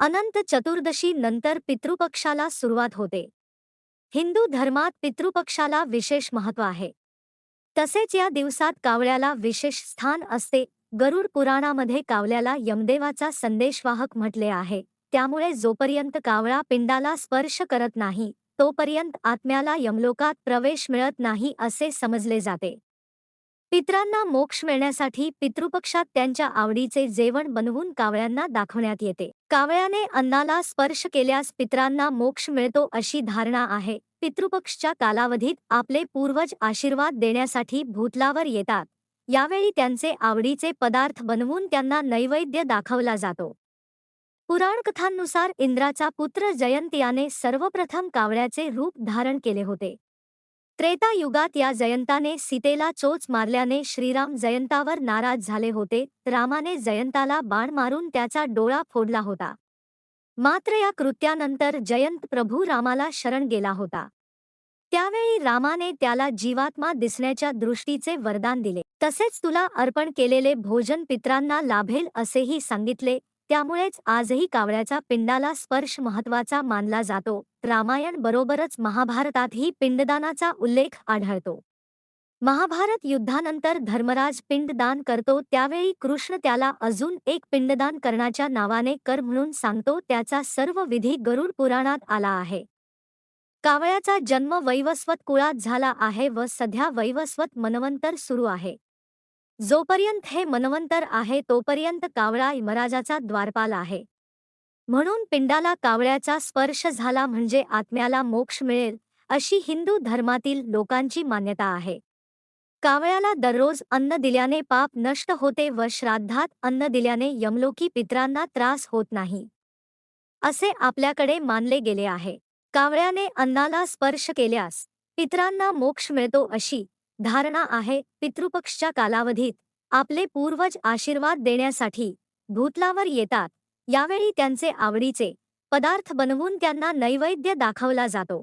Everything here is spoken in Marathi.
अनंत चतुर्दशी नंतर पितृपक्षाला सुरुवात होते. हिंदू धर्मात पितृपक्षाला विशेष महत्त्व आहे. तसेच या दिवसात कावळ्याला विशेष स्थान असते. गरुड पुराणामध्ये कावल्याला यमदेवाचा संदेशवाहक म्हटले आहे. त्यामुळे जोपर्यंत कावळा पिंडाला स्पर्श करत नाही तोपर्यंत आत्म्याला यमलोकात प्रवेश मिळत नाही असे समजले जाते. पित्रांना मोक्ष मिळण्यासाठी पितृपक्षात त्यांच्या आवडीचे जेवण बनवून कावळ्यांना दाखवण्यात येते. कावळ्याने अन्नाला स्पर्श केल्यास पित्रांना मोक्ष मिळतो अशी धारणा आहे. पितृपक्षच्या कालावधीत आपले पूर्वज आशीर्वाद देण्यासाठी भूतलावर येतात. यावेळी त्यांचे आवडीचे पदार्थ बनवून त्यांना नैवेद्य दाखवला जातो. पुराणकथांनुसार इंद्राचा पुत्र जयंतियाने सर्वप्रथम कावळ्याचे रूप धारण केले होते. त्रेता युगात या जयंताने सीतेला चोच मारल्याने श्रीराम जयंतावर नाराज झाले होते रामाने जयंताला बाण मारून त्याचा डोळा फोडला होता. मात्र या कृत्यानंतर जयंत प्रभू रामाला शरण गेला होता. त्यावेळी रामाने त्याला जीवात्मा दिसण्याच्या दृष्टीचे वरदान दिले. तसेच तुला अर्पण केलेले भोजन पित्रांना लाभेल असेही सांगितले त्यामुळेच आजही कावळ्याचा पिंडाला स्पर्श महत्त्वाचा मानला जातो. रामायण बरोबरच महाभारतातही पिंडदानाचा उल्लेख आढळतो. महाभारत युद्धानंतर धर्मराज पिंडदान करतो त्यावेळी कृष्ण त्याला अजून एक पिंडदान करण्याच्या नावाने कर म्हणून सांगतो त्याचा सर्व विधी गरुड पुराणात आला आहे. कावळ्याचा जन्म वैवस्वत कुळात झाला आहे व सध्या वैवस्वत मनवंतर सुरू आहे. जोपर्यंत हे मनवंतर आहे तोपर्यंत कावळा यमराजाचा द्वारपाल आहे. म्हणून पिंडाला कावळ्याचा स्पर्श झाला म्हणजे आत्म्याला मोक्ष मिळेल अशी हिंदू धर्मातील लोकांची मान्यता आहे. कावळ्याला दररोज अन्न दिल्याने पाप नष्ट होते व श्राद्धात अन्न दिल्याने यमलोकी पित्रांना त्रास होत नाही. असे आपल्याकडे मानले गेले आहे. कावळ्याने अन्नाला स्पर्श केल्यास पित्रांना मोक्ष मिळतो अशी धारणा आहे पितृपक्षच्या कालावधीत आपले पूर्वज आशीर्वाद देण्यासाठी भूतलावर येतात. यावेळी त्यांचे आवडीचे पदार्थ बनवून त्यांना नैवेद्य दाखवला जातो.